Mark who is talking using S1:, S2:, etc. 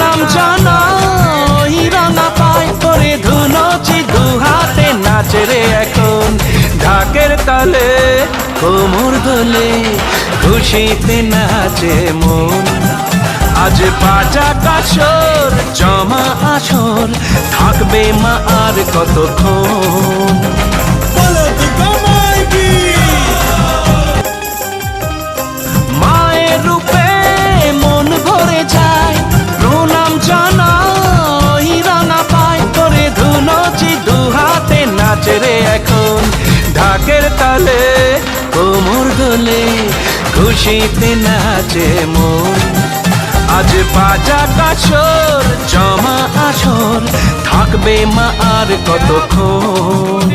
S1: নাম জানা, ওই পায় করে ধুনচি দুহাতে নাচে রে এখন। ঢাকের তালে কোমর দোলে খুশিতে নাচে মন। আজ বাজা কাছর জমা আসর, থাকবে মা আর কতক্ষণ? ঢাকের তালে কোমর দোলে খুশিতে নাচে মন। আজ বাজা কাছর, জমা আসর, থাকবে মা আর কতক্ষণ?